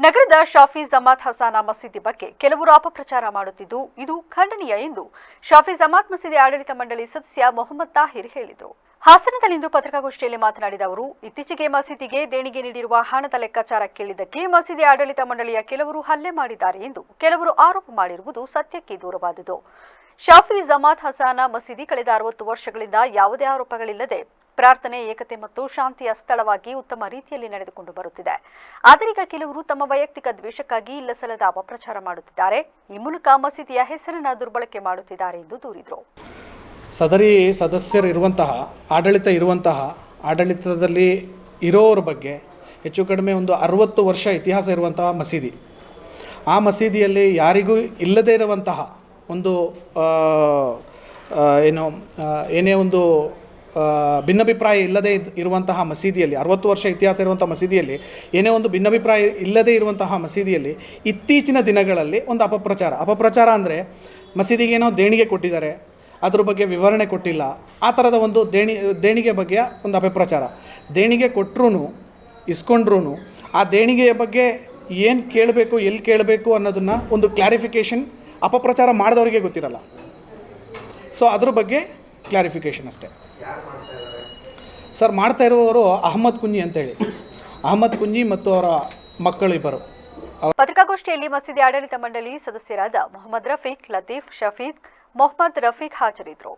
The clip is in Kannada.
ನಗರದ ಶಾಫಿ ಜಮಾತ್ ಹಸಾನ ಮಸೀದಿ ಬಗ್ಗೆ ಕೆಲವರು ಅಪಪ್ರಚಾರ ಮಾಡುತ್ತಿದ್ದು, ಇದು ಖಂಡನೀಯ ಎಂದು ಶಾಫಿ ಜಮಾತ್ ಮಸೀದಿ ಆಡಳಿತ ಮಂಡಳಿ ಸದಸ್ಯ ಮೊಹಮ್ಮದ್ ತಾಹಿರ್ ಹೇಳಿದರು. ಹಾಸನದಲ್ಲಿಂದು ಪತ್ರಿಕಾಗೋಷ್ಠಿಯಲ್ಲಿ ಮಾತನಾಡಿದ ಅವರು, ಇತ್ತೀಚೆಗೆ ಮಸೀದಿಗೆ ದೇಣಿಗೆ ನೀಡಿರುವ ಹಣದ ಲೆಕ್ಕಾಚಾರ ಕೇಳಿದ್ದಕ್ಕೆ ಮಸೀದಿ ಆಡಳಿತ ಮಂಡಳಿಯ ಕೆಲವರು ಹಲ್ಲೆ ಮಾಡಿದ್ದಾರೆ ಎಂದು ಕೆಲವರು ಆರೋಪ ಮಾಡಿರುವುದು ಸತ್ಯಕ್ಕೆ ದೂರವಾದುದು. ಶಾಫಿ ಜಮಾತ್ ಹಸಾನ ಮಸೀದಿ ಕಳೆದ ಅರವತ್ತು ವರ್ಷಗಳಿಂದ ಯಾವುದೇ ಆರೋಪಗಳಿಲ್ಲದೆ ಪ್ರಾರ್ಥನೆ, ಏಕತೆ ಮತ್ತು ಶಾಂತಿಯ ಸ್ಥಳವಾಗಿ ಉತ್ತಮ ರೀತಿಯಲ್ಲಿ ನಡೆದುಕೊಂಡು ಬರುತ್ತಿದೆ. ಆದರೀಗ ಕೆಲವರು ತಮ್ಮ ವೈಯಕ್ತಿಕ ದ್ವೇಷಕ್ಕಾಗಿ ಇಲ್ಲಸಲ್ಲದ ಅಪಪ್ರಚಾರ ಮಾಡುತ್ತಿದ್ದಾರೆ. ಈ ಮೂಲಕ ಮಸೀದಿಯ ಹೆಸರನ್ನು ದುರ್ಬಳಕೆ ಮಾಡುತ್ತಿದ್ದಾರೆ ಎಂದು ದೂರಿದರು. ಸದರಿ ಸದಸ್ಯರು ಇರುವಂತಹ, ಆಡಳಿತ ಇರುವಂತಹ, ಆಡಳಿತದಲ್ಲಿ ಇರೋವ್ರ ಬಗ್ಗೆ ಹೆಚ್ಚು ಕಡಿಮೆ ಒಂದು ಅರವತ್ತು ವರ್ಷ ಇತಿಹಾಸ ಇರುವಂತಹ ಮಸೀದಿ. ಆ ಮಸೀದಿಯಲ್ಲಿ ಯಾರಿಗೂ ಇಲ್ಲದೇ ಇರುವಂತಹ ಒಂದು ಏನು ಏನೇ ಒಂದು ಭಿನ್ನಾಭಿಪ್ರಾಯ ಇಲ್ಲದೇ ಇರುವಂತಹ ಮಸೀದಿಯಲ್ಲಿ, ಅರವತ್ತು ವರ್ಷ ಇತಿಹಾಸ ಇರುವಂಥ ಮಸೀದಿಯಲ್ಲಿ, ಏನೇ ಒಂದು ಭಿನ್ನಾಭಿಪ್ರಾಯ ಇಲ್ಲದೇ ಇರುವಂತಹ ಮಸೀದಿಯಲ್ಲಿ ಇತ್ತೀಚಿನ ದಿನಗಳಲ್ಲಿ ಒಂದು ಅಪಪ್ರಚಾರ. ಅಪಪ್ರಚಾರ ಅಂದರೆ ಮಸೀದಿಗೆ ಏನೋ ದೇಣಿಗೆ ಕೊಟ್ಟಿದ್ದಾರೆ, ಅದ್ರ ಬಗ್ಗೆ ವಿವರಣೆ ಕೊಟ್ಟಿಲ್ಲ, ಆ ಥರದ ಒಂದು ದೇಣಿ ದೇಣಿಗೆ ಬಗ್ಗೆ ಒಂದು ಅಪಪ್ರಚಾರ. ದೇಣಿಗೆ ಕೊಟ್ಟರು ಇಸ್ಕೊಂಡ್ರೂ ಆ ದೇಣಿಗೆಯ ಬಗ್ಗೆ ಏನು ಕೇಳಬೇಕು ಎಲ್ಲಿ ಕೇಳಬೇಕು ಅನ್ನೋದನ್ನು ಒಂದು ಕ್ಲಾರಿಫಿಕೇಷನ್ ಅಪಪ್ರಚಾರ ಮಾಡಿದವರಿಗೆ ಗೊತ್ತಿರಲ್ಲ. ಸೊ ಅದ್ರ ಬಗ್ಗೆ ಕ್ಲಾರಿಫಿಕೇಷನ್ ಅಷ್ಟೇ. ಸರ್, ಮಾಡ್ತಾ ಇರುವವರು ಅಹಮದ್ ಕುಂಜಿ ಅಂತೇಳಿ. ಅಹಮದ್ ಕುಂಜಿ ಮತ್ತು ಅವರ ಮಕ್ಕಳಿಬ್ಬರು ಪತ್ರಿಕಾಗೋಷ್ಠಿಯಲ್ಲಿ ಮಸೀದಿ ಆಡಳಿತ ಮಂಡಳಿ ಸದಸ್ಯರಾದ ಮೊಹಮ್ಮದ್ ರಫೀಕ್, ಲತೀಫ್, ಶಫೀಕ್, ಮೊಹಮ್ಮದ್ ರಫೀಕ್ ಹಾಜರಿದ್ದರು.